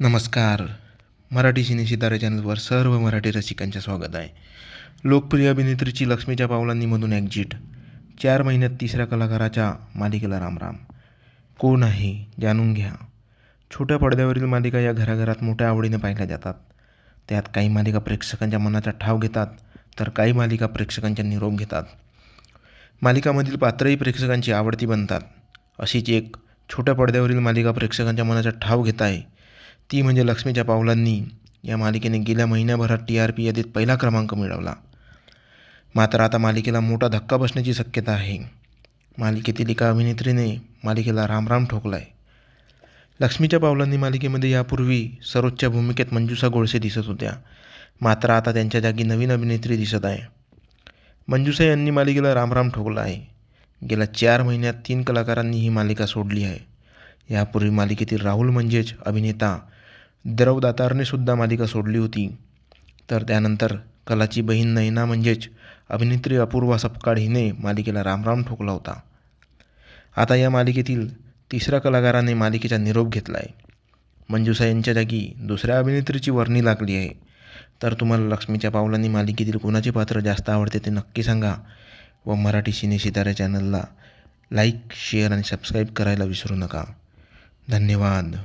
नमस्कार. मराठी सिने सितारे चॅनलवर सर्व मराठी रसिकांचे स्वागत आहे. लोकप्रिय अभिनेत्रीची लक्ष्मीच्या पावलांनीमधून एक्झिट चार महिन्यात तिसऱ्या कलाकाराच्या मालिकेला रामराम. कोण आहे जाणून घ्या. छोट्या पडद्यावरील मालिका या घराघरात मोठ्या आवडीने पाहिल्या जातात. त्यात काही मालिका प्रेक्षकांच्या मनाचा ठाव घेतात तर काही मालिका प्रेक्षकांच्या निरोप घेतात. मालिकामधील पात्रही प्रेक्षकांची आवडती बनतात. अशीच एक छोट्या पडद्यावरील मालिका प्रेक्षकांच्या मनाचा ठाव घेत आहे. ती म्हणजे लक्ष्मीच्या पावलांनी. या मालिकेने गेल्या महिन्याभरात टी आर पी यादीत पहिला क्रमांक मिळवला. मात्र आता मालिकेला मोठा धक्का बसण्याची शक्यता आहे. मालिकेतील एका अभिनेत्रीने मालिकेला रामराम ठोकला आहे लक्ष्मीच्या पावलांनी मालिकेमध्ये यापूर्वी सर्वोच्च भूमिकेत मंजुषा गोळसे दिसत होत्या. मात्र आता त्यांच्या जागी नवीन अभिनेत्री दिसत आहे. मंजुषा यांनी मालिकेला रामराम ठोकला आहे. गेल्या चार महिन्यात तीन कलाकारांनी ही मालिका सोडली आहे. यापूर्वी मालिकेतील राहुल म्हणजेच अभिनेता द्रव दातारने सुद्धा मालिका सोडली होती. तर त्यानंतर कलाची बहीण नैना म्हणजेच अभिनेत्री अपूर्वा सपकाळ हिने मालिकेला रामराम ठोकला होता. आता या मालिकेतील तिसऱ्या कलाकाराने मालिकेचा निरोप घेतला आहे मंजुषा यांच्या जागी दुसऱ्या अभिनेत्रीची वर्णी लागली आहे. तर तुम्हाला लक्ष्मीच्या पावलांनी मालिकेतील कोणाचे पात्र जास्त आवडते ते नक्की सांगा व मराठी सिने सितारे चॅनलला लाईक शेअर आणि सबस्क्राईब करायला विसरू नका. धन्यवाद.